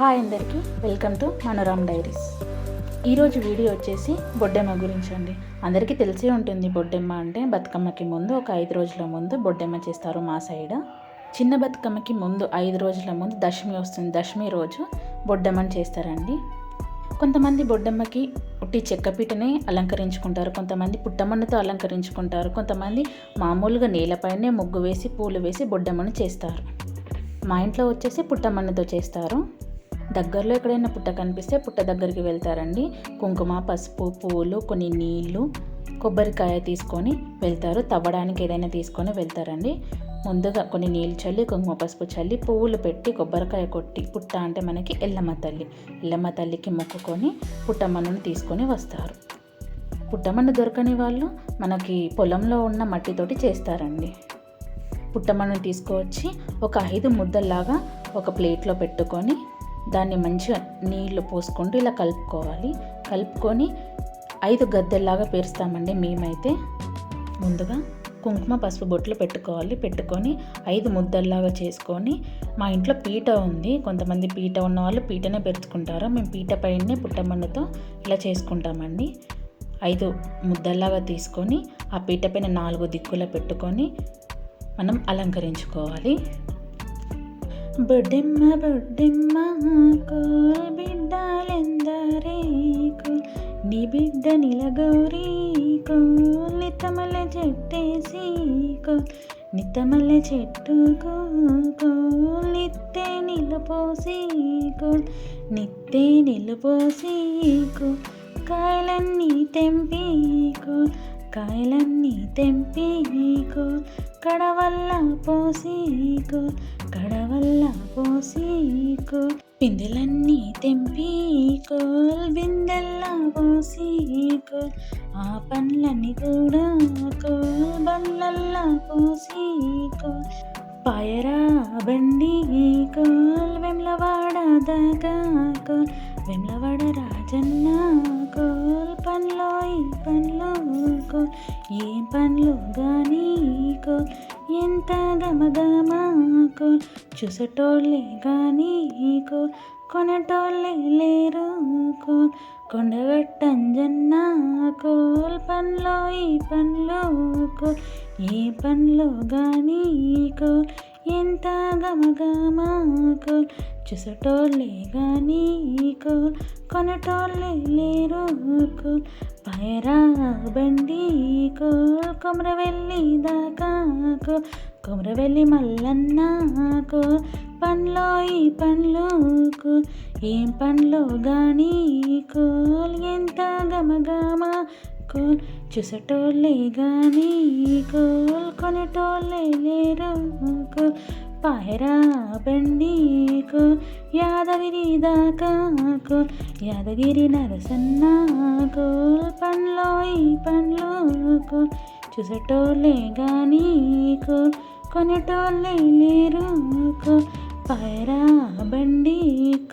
Hi అందరికీ welcome to Manoram diaries. ఈరోజు video వచ్చేసి బొడ్డెమ్మ గురించి అండి. అందరికీ తెలిసే ఉంటుంది బొడ్డెమ్మ అంటే బతుకమ్మకి ముందు ఒక ఐదు రోజుల ముందు బొడ్డెమ్మ చేస్తారు మా సైడ్. చిన్న బతుకమ్మకి ముందు ఐదు రోజుల ముందు దశమి వస్తుంది. దశమి రోజు బొడ్డెమ్మని చేస్తారండి. కొంతమంది బొడ్డమ్మకి ఉట్టి చెక్కపీటనే అలంకరించుకుంటారు. కొంతమంది పుట్టమన్నుతో అలంకరించుకుంటారు. కొంతమంది మామూలుగా నేలపైనే ముగ్గు వేసి పూలు వేసి బొడ్డమ్మను చేస్తారు. మా ఇంట్లో వచ్చేసి పుట్టమ్మన్నతో చేస్తారు. దగ్గరలో ఎక్కడైనా పుట్ట కనిపిస్తే పుట్ట దగ్గరికి వెళ్తారండి. కుంకుమ పసుపు పువ్వులు కొన్ని నీళ్ళు కొబ్బరికాయ తీసుకొని వెళ్తారు. తవ్వడానికి ఏదైనా తీసుకొని వెళ్తారండి. ముందుగా కొన్ని నీళ్ళు చల్లి కుంకుమ పసుపు చల్లి పువ్వులు పెట్టి కొబ్బరికాయ కొట్టి పుట్ట అంటే మనకి ఎల్లమ్మ తల్లి. ఎల్లమ్మ తల్లికి మొక్కుకొని పుట్టమ్మను తీసుకొని వస్తారు. పుట్టమన్ను దొరకని వాళ్ళు మనకి పొలంలో ఉన్న మట్టితోటి చేస్తారండి. పుట్టమన్ను తీసుకువచ్చి ఒక ఐదు ముద్దల్లాగా ఒక ప్లేట్లో పెట్టుకొని దాన్ని మంచిగా నీళ్ళు పోసుకుంటూ ఇలా కలుపుకోవాలి. కలుపుకొని ఐదు గద్దెల్లాగా పేరుస్తామండి మేమైతే. ముందుగా కుంకుమ పసుపు బొట్లు పెట్టుకోవాలి. పెట్టుకొని ఐదు ముద్దల్లాగా చేసుకొని మా ఇంట్లో పీట ఉంది. కొంతమంది పీట ఉన్న వాళ్ళు పీటనే పెరుచుకుంటారు. మేము పీట పైనే పుట్టమన్నతో ఇలా చేసుకుంటామండి. ఐదు ముద్దల్లాగా తీసుకొని ఆ పీట పైన నాలుగు దిక్కుల పెట్టుకొని మనం అలంకరించుకోవాలి. బొడ్డెమ్మ బొడ్డెమ్మ కోల్ బిడ్డలెందరేకు నీ బిడ్డ నిలగోరీకు నితమల చెట్టేసీకు నితమల చెట్టుకు నిత్తే నిలపోసి నిత్తే నిలపోసి కాయలన్నీ తెంపీకు కాయలన్నీ తెంపీకు కడవల్ల పోసీకు కడవల్ల పోసీకో. బిందెలన్నీ తెంపీకోల్ బిందెల్లా పోసీకో. ఆ పండ్లన్నీ కూడా కోల్ బండ్లల్లా పోసీకో. పాయరా బండి కోల్ వెమ్లవాడ దాకా కోల్. వెమ్లవాడ రాజన్న కోల్ పనిలో ఈ పనిలో కోల్. ఏ పనులు కానీ కోల్. ఎంత గమగమ చూసటోళ్ళే గానీ కొనటోళ్ళే లేరు కోల్ కొండగట్టంజన్న కోల్ పనిలో ఈ పనిలో ఏ పనిలో కానీ కోల్ ఎంత గమగమాకు చూసటోళ్ళే కానీ కోల్ కొనటోళ్ళే లేరు కోల్ పైరా బండి కోల్ కొమరవెల్లి దాకాకు. కోల్ కొమరవెల్లి మల్లన్న కోల్ పండ్లో ఈ పండ్లు కోల్ ఏం పండ్లో గానీ కోల్ ఎంత గమగమా కోల్ చూసటోళ్ళే గానీ కోల్ కొనటోళ్ళే లేరు పాయరా బండి యాదగిరి దాకాకు యాదగిరి నరసన్నాకు పండ్లో ఈ పండ్లు కోల్ చూసటోళ్ళే గానీ లేరుకు కొనటోళ్ళే లేరు కోల్ పాయరా బండి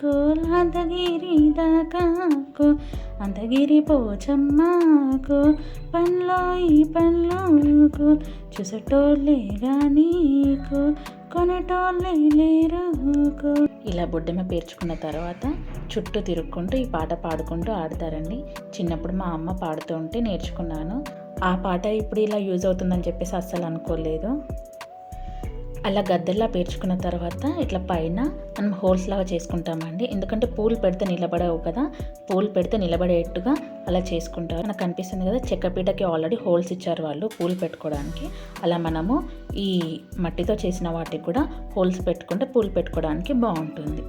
కోల్ అంతగిరి దాకా కోల్ అంతగిరి ఈ పనిలోకు చూసటోళ్ళే గానీకు కొనటోళ్ళే లేరుకు. ఇలా బొడ్డెమ్మ పేర్చుకున్న తర్వాత చుట్టూ తిరుక్కుంటూ ఈ పాట పాడుకుంటూ ఆడతారండి. చిన్నప్పుడు మా అమ్మ పాడుతూ ఉంటే నేర్చుకున్నాను. ఆ పాట ఇప్పుడు ఇలా యూజ్ అవుతుందని చెప్పేసి అస్సలు అనుకోలేదు. అలా గద్దెల్లా పేర్చుకున్న తర్వాత ఇట్లా పైన మనం హోల్స్ లాగా చేసుకుంటామండి. ఎందుకంటే పూలు పెడితే నిలబడవు కదా. పూలు పెడితే నిలబడేట్టుగా అలా చేసుకుంటారు. నాకు కనిపిస్తుంది కదా చెక్కపీటకి ఆల్రెడీ హోల్స్ ఇచ్చారు వాళ్ళు పూలు పెట్టుకోవడానికి. అలా మనము ఈ మట్టితో చేసిన వాటికి కూడా హోల్స్ పెట్టుకుంటే పూలు పెట్టుకోవడానికి బాగుంటుంది.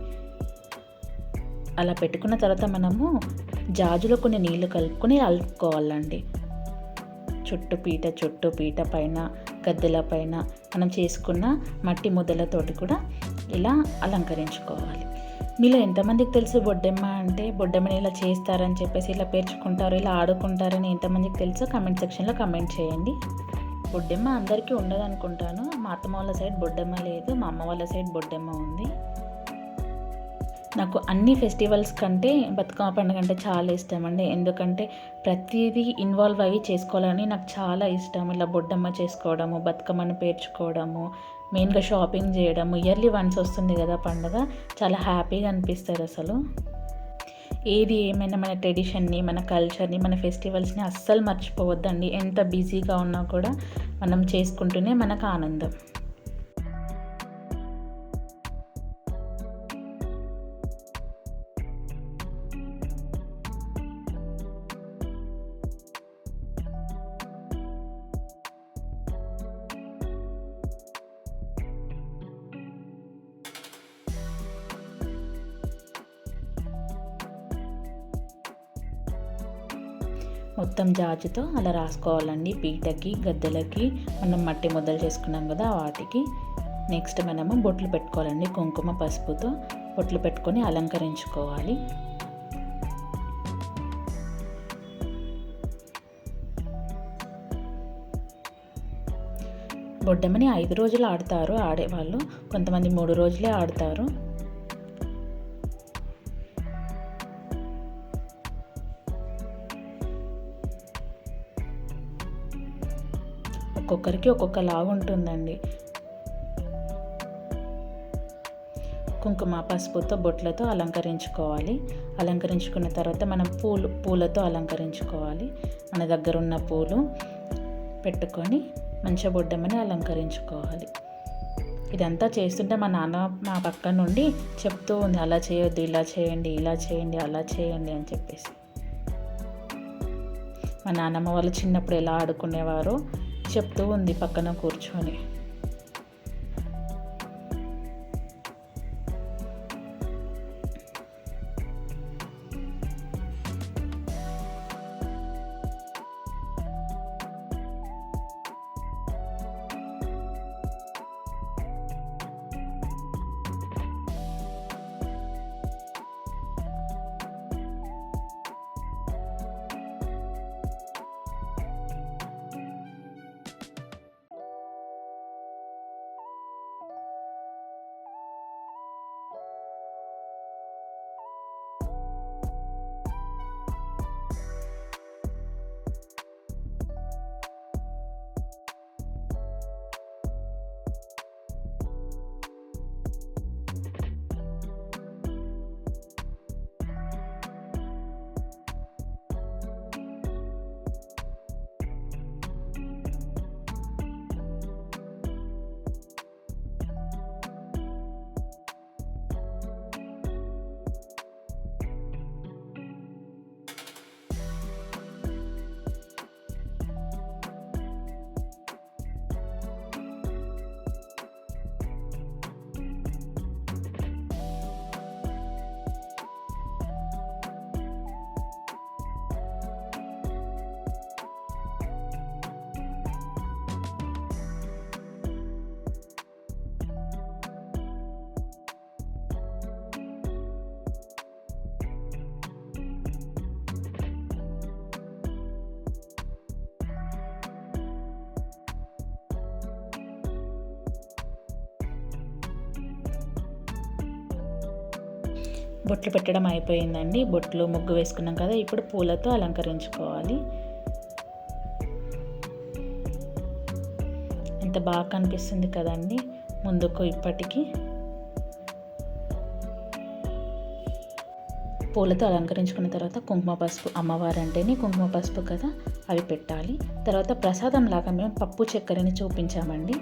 అలా పెట్టుకున్న తర్వాత మనము జాజులో కొన్ని నీళ్ళు కలుపుకొని అలుపుకోవాలండి చుట్టూ పీట చుట్టూ పీట పైన గద్దెల పైన మనం చేసుకున్న మట్టి ముద్దలతోటి కూడా ఇలా అలంకరించుకోవాలి. మీలో ఎంతమందికి తెలుసు బొడ్డెమ్మ అంటే బొడ్డెమ్మని ఇలా చేస్తారని చెప్పేసి ఇలా పేర్చుకుంటారు ఇలా ఆడుకుంటారని ఎంతమందికి తెలుసో కమెంట్ సెక్షన్లో కమెంట్ చేయండి. బొడ్డెమ్మ అందరికీ ఉండదు అనుకుంటాను మా అత్తమ్మ వాళ్ళ సైడ్ బొడ్డెమ్మ లేదు మా అమ్మ వాళ్ళ సైడ్ బొడ్డెమ్మ ఉంది. నాకు అన్ని ఫెస్టివల్స్ కంటే బతుకమ్మ పండుగ అంటే చాలా ఇష్టం అండి. ఎందుకంటే ప్రతిదీ ఇన్వాల్వ్ అయ్యి చేసుకోవాలని నాకు చాలా ఇష్టం. ఇలా బొడ్డమ్మ చేసుకోవడము బతుకమ్మను పేర్చుకోవడము మెయిన్గా షాపింగ్ చేయడము ఇయర్లీ వన్స్ వస్తుంది కదా పండుగ చాలా హ్యాపీగా అనిపిస్తుంది అసలు. ఏది ఏమైనా మన ట్రెడిషన్ని మన కల్చర్ని మన ఫెస్టివల్స్ని అస్సలు మర్చిపోవద్దండి. ఎంత బిజీగా ఉన్నా కూడా మనం చేసుకుంటూనే మనకు ఆనందం. మొత్తం జాజుతో అలా రాసుకోవాలండి. పీటకి గద్దెలకి మనం మట్టి ముద్దలు చేసుకున్నాం కదా వాటికి. నెక్స్ట్ మనము బొట్లు పెట్టుకోవాలండి. కుంకుమ పసుపుతో బొట్లు పెట్టుకొని అలంకరించుకోవాలి. బొడ్డమ్మని ఐదు రోజులు ఆడతారు. ఆడేవాళ్ళు కొంతమంది మూడు రోజులే ఆడతారు. ఒక్కొక్కరికి ఒక్కొక్కలాగా ఉంటుందండి. కుంకుమ పసుపుతో బొట్లతో అలంకరించుకోవాలి. అలంకరించుకున్న తర్వాత మనం పూలు పూలతో అలంకరించుకోవాలి. మన దగ్గర ఉన్న పూలు పెట్టుకొని మంచిగా బొడ్డమని అలంకరించుకోవాలి. ఇదంతా చేస్తుంటే మా నాన్న మా పక్క నుండి చెప్తూ ఉంది అలా చేయొద్దు ఇలా చేయండి ఇలా చేయండి అలా చేయండి అని చెప్పేసి. మా నాన్నమ్మ వాళ్ళు చిన్నప్పుడు ఎలా ఆడుకునేవారో చెప్తూ ఉంది పక్కన కూర్చొని. బొట్లు పెట్టడం అయిపోయిందండి. బొట్లు ముగ్గు వేసుకున్నాం కదా ఇప్పుడు పూలతో అలంకరించుకోవాలి. ఎంత బాగా కనిపిస్తుంది కదండి ముందుకు ఇప్పటికీ. పూలతో అలంకరించుకున్న తర్వాత కుంకుమ పసుపు అమ్మవారు అంటేనే కుంకుమ పసుపు కదా అవి పెట్టాలి. తర్వాత ప్రసాదం లాగా మేము పప్పు చక్కెరని చూపించామండి.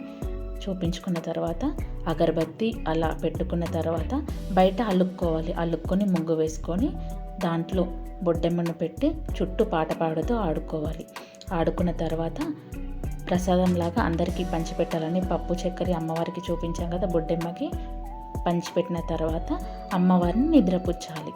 చూపించుకున్న తర్వాత అగరబత్తి అలా పెట్టుకున్న తర్వాత బయట అల్లుక్కోవాలి అల్లుక్కొని ముగ్గు వేసుకొని దాంట్లో బొడ్డెమ్మను పెట్టి చుట్టూ పాట పాడుతూ ఆడుకోవాలి. ఆడుకున్న తర్వాత ప్రసాదంలాగా అందరికీ పంచిపెట్టాలని పప్పు చక్కెర అమ్మవారికి చూపించాం కదా బొడ్డెమ్మకి. పంచిపెట్టిన తర్వాత అమ్మవారిని నిద్రపుచ్చాలి.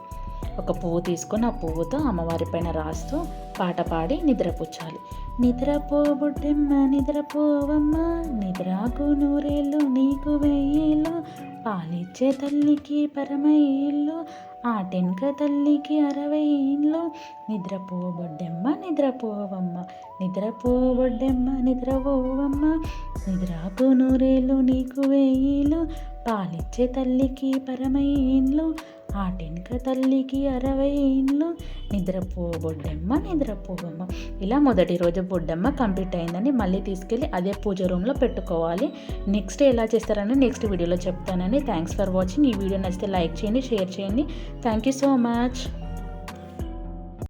ఒక పువ్వు తీసుకొని ఆ పువ్వుతో అమ్మవారి పైన రాస్తూ పాట పాడి నిద్రపుచ్చాలి. నిద్రపోబుడ్డెమ్మ నిద్రపోవమ్మ నిద్రాకు నూరేళ్ళు నీకు వెయ్యేళ్ళు. పాలిచ్చే తల్లికి పరమయ్యేళ్ళు ఆటెనక తల్లికి అరవై ఇళ్ళు నిద్రపోబొడ్డెమ్మ నిద్రపోవమ్మ నిద్రపోబొడ్డెమ్మ నిద్రపోవమ్మ నిద్రాకు నూరేళ్ళు నీకు వెయ్యిళ్ళు. పాలిచ్చే తల్లికి ఆ టెనుక తల్లికి అరవై ఇండ్లు నిద్రపో బొడ్డమ్మ నిద్రపోవమ్మ ఇలా మొదటి రోజు బొడ్డమ్మ కంప్లీట్ అయిందని మళ్ళీ తీసుకెళ్ళి అదే పూజ రూమ్లో పెట్టుకోవాలి. నెక్స్ట్ ఎలా చేస్తారని నెక్స్ట్ వీడియోలో చెప్తానని థ్యాంక్స్ ఫర్ వాచింగ్. ఈ వీడియో నచ్చితే లైక్ చేయండి షేర్ చేయండి. Thank you so much.